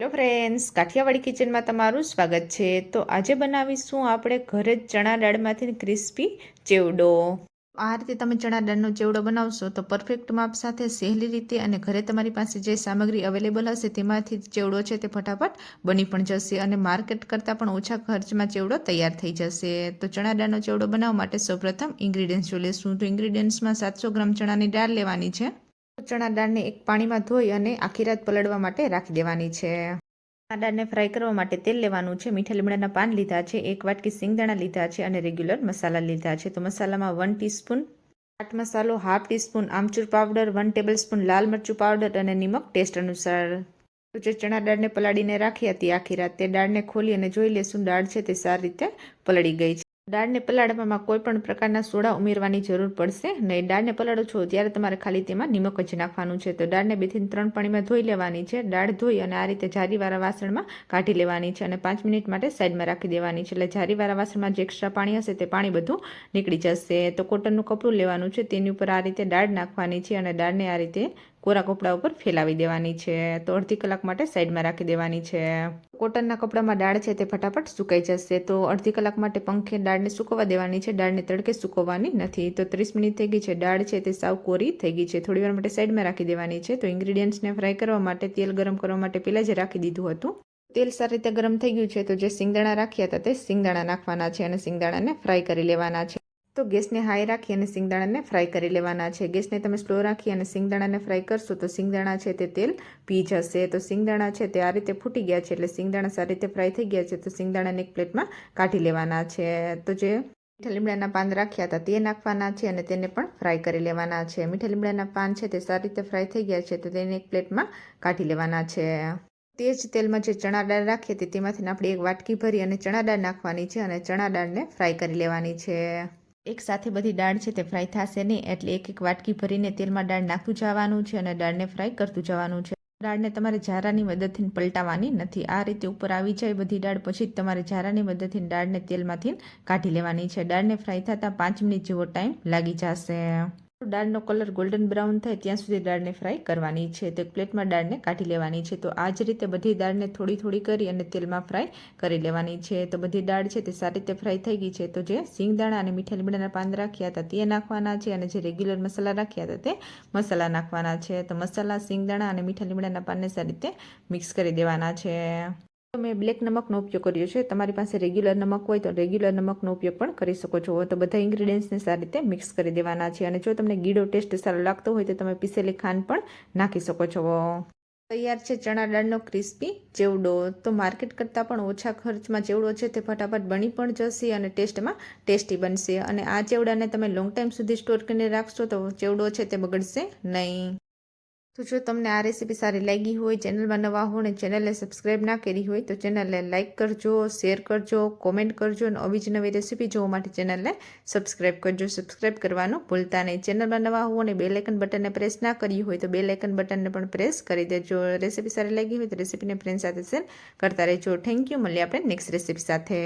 Hello friends, Kathiawadi કિચનમાં તમારું સ્વાગત છે. તો આજે બનાવીશું આપણે ઘરે જ ચણા દાળમાંથી ક્રિસ્પી ચેવડો. આ રીતે તમે ચણા દાળનો ચેવડો બનાવશો તો પરફેક્ટ માપ સાથે સહેલી રીતે અને ઘરે તમારી પાસે જે સામગ્રી અવેલેબલ હશે તેમાંથી ચેવડો છે તે ફટાફટ બની પણ જશે અને માર્કેટ કરતાં પણ ઓછા ખર્ચમાં ચેવડો તૈયાર થઈ જશે. તો ચણા દાળનો ચેવડો બનાવવા માટે સૌપ્રથમ ઇન્ગ્રીડિયન્ટ્સ જો લેશું. તો ઇન્ગ્રીડિયન્ટ્સમાં સાતસો ગ્રામ ચણાની દાળ લેવાની છે. ચણા દાળને એક પાણીમાં ધોઈ અને આખી રાત પલળવા માટે રાખી દેવાની છે. આ દાળને ફ્રાય કરવા માટે તેલ લેવાનું છે. મીઠા લીમડાના પાન લીધા છે. એક વાટકી સિંગદાણા લીધા છે અને રેગ્યુલર મસાલા લીધા છે. તો મસાલામાં વન ટીસ્પૂન ચાટ મસાલો half teaspoon amchur powder one tablespoon લાલ મરચું પાવડર અને નિમક ટેસ્ટ અનુસાર. તો જે ચણા દાળને પલાળીને રાખી હતી આખી રાત તે દાળને ખોલી અને જોઈ લેશું દાળ છે તે સારી રીતે પલળી ગઈ છે. દાળને પલાળવામાં કોઈ પણ પ્રકારના સોડા ઉમેરવાની જરૂર પડશે નહીં. દાળને પલાળો છો ત્યારે તમારે ખાલી તેમાં નિમક જ નાખવાનું છે. તો દાળને બેથી ત્રણ પાણીમાં ધોઈ લેવાની છે. દાળ ધોઈ અને આ રીતે જારીવાળા વાસણમાં કાઢી લેવાની છે અને પાંચ મિનિટ માટે સાઈડમાં રાખી દેવાની છે. એટલે જારીવાળા વાસણમાં જે એક્સ્ટ્રા પાણી હશે તે પાણી બધું નીકળી જશે. તો કોટનનું કપડું લેવાનું છે. તેની ઉપર આ રીતે દાળ નાખવાની છે અને દાળને આ રીતે કોરા કપડા ઉપર ફેલાવી દેવાની છે, તો અડધી કલાક માટે સાઈડમાં રાખી દેવાની છે. કોટનના કપડામાં દાળ છે તે ફટાફટ સુકાઈ જશે, તો અડધી કલાક માટે પંખે દાળને સુકવવા દેવાની છે. દાળને તડકે સૂકવવાની નથી, તો ત્રીસ મિનિટ થઈ ગઈ છે. દાળ છે તે સાવ કોરી થઈ ગઈ છે. થોડી વાર માટે સાઈડમાં રાખી દેવાની છે. તો ઇન્ગ્રીડિયન્ટ્સને ફ્રાય કરવા માટે, તેલ ગરમ કરવા માટે પહેલાં જ રાખી દીધું હતું. તેલ સારી રીતે ગરમ થઈ ગયું છે, તો જે સિંગદાણા રાખ્યા હતા તે સિંગદાણા નાખવાના છે અને સિંગદાણાને ફ્રાય કરી લેવાના છે. તો ગેસને હાઈ રાખી અને સિંગદાણાને ફ્રાય કરી લેવાના છે. ગેસને તમે સ્લો રાખી અને સિંગદાણાને ફ્રાય કરશો તો સિંગદાણા છે તે તેલ પી જશે. તો સિંગદાણા છે તે આ રીતે ફૂટી ગયા છે એટલે સિંગદાણા સારી રીતે ફ્રાય થઈ ગયા છે તો સિંગદાણાને એક પ્લેટમાં કાઢી લેવાના છે. તો જે મીઠા લીમડાના પાન રાખ્યા હતા તે નાખવાના છે અને તેને પણ ફ્રાય કરી લેવાના છે. મીઠા લીમડાના પાન છે તે સારી રીતે ફ્રાય થઈ ગયા છે તો તેને એક પ્લેટમાં કાઢી લેવાના છે. તે જ તેલમાં જે ચણા દાળ રાખીએ તેમાંથી આપણે એક વાટકી ભરી અને ચણા દાળ નાખવાની છે અને ચણા દાળને ફ્રાય કરી લેવાની છે. એક સાથે બધી દાળ છે તે ફ્રાય થશે નહીં, એટલે એક એક વાટકી ભરીને તેલમાં દાળ નાખતું જવાનું છે અને દાળને ફ્રાય કરતું જવાનું છે. દાળને તમારે ઝારાની મદદથી પલટાવવાની નથી. આ રીતે ઉપર આવી જાય બધી દાળ, પછી જ તમારે ઝારાની મદદથી દાળને તેલમાંથી કાઢી લેવાની છે. દાળને ફ્રાય થતાં પાંચ મિનિટ જેવો ટાઈમ લાગી જશે. દાળનો કલર ગોલ્ડન બ્રાઉન થાય ત્યાં સુધી દાળને ફ્રાય કરવાની છે. તો પ્લેટમાં દાળને કાઢી લેવાની છે. તો આ જ રીતે બધી દાળને થોડી થોડી કરી અને તેલમાં ફ્રાય કરી લેવાની છે. તો બધી દાળ છે તે સારી રીતે ફ્રાય થઈ ગઈ છે. તો જે સિંગદાણા અને મીઠા લીમડાના પાન રાખ્યા હતા તે નાખવાના છે અને જે રેગ્યુલર મસાલા રાખ્યા હતા તે મસાલા નાખવાના છે. તો મસાલા, સિંગદાણા અને મીઠા લીમડાના પાનને સારી રીતે મિક્સ કરી દેવાના છે. મેં બ્લેક નમકનો ઉપયોગ કર્યો છે. તમારી પાસે રેગ્યુલર નમક હોય તો રેગ્યુલર નમકનો ઉપયોગ પણ કરી શકો છો. તો બધા ઇન્ગ્રીડિયન્ટ્સને સારી રીતે મિક્સ કરી દેવાના છે અને જો તમને ગીડો ટેસ્ટ સારો લાગતો હોય તો તમે પીસેલી ખાંડ પણ નાખી શકો છો. તૈયાર છે ચણા દાળનો ક્રિસ્પી ચેવડો તો માર્કેટ કરતાં પણ ઓછા ખર્ચમાં ચેવડો છે તે ફટાફટ બની પણ જશે અને ટેસ્ટમાં ટેસ્ટી બનશે. અને આ ચેવડાને તમે લોંગ ટાઈમ સુધી સ્ટોર કરીને રાખશો તો ચેવડો છે તે બગડશે નહીં. તો જો તમને આ રેસીપી સારી લાગી હોય, ચેનલમાં નવા હો ને ચેનલને સબસ્ક્રાઈબ ના કરી હોય, તો ચેનલને લાઇક કરજો, શેર કરજો, કોમેન્ટ કરજો અને આવી જ નવી રેસીપી જોવા માટે ચેનલને સબસ્ક્રાઈબ કરજો. સબસ્ક્રાઈબ કરવાનું ભૂલતા નહીં. ચેનલમાં નવા હો અને બે લાઇકન બટનને પ્રેસ ના કરી હોય, તો બે લાઇકન બટનને પણ પ્રેસ કરી દેજો. રેસીપી સારી લાગી હોય, તો રેસીપીને ફ્રેન્ડ સાથે શેર કરતા રહેજો. થેન્ક યુ મળીએ આપણે નેક્સ્ટ રેસીપી સાથે.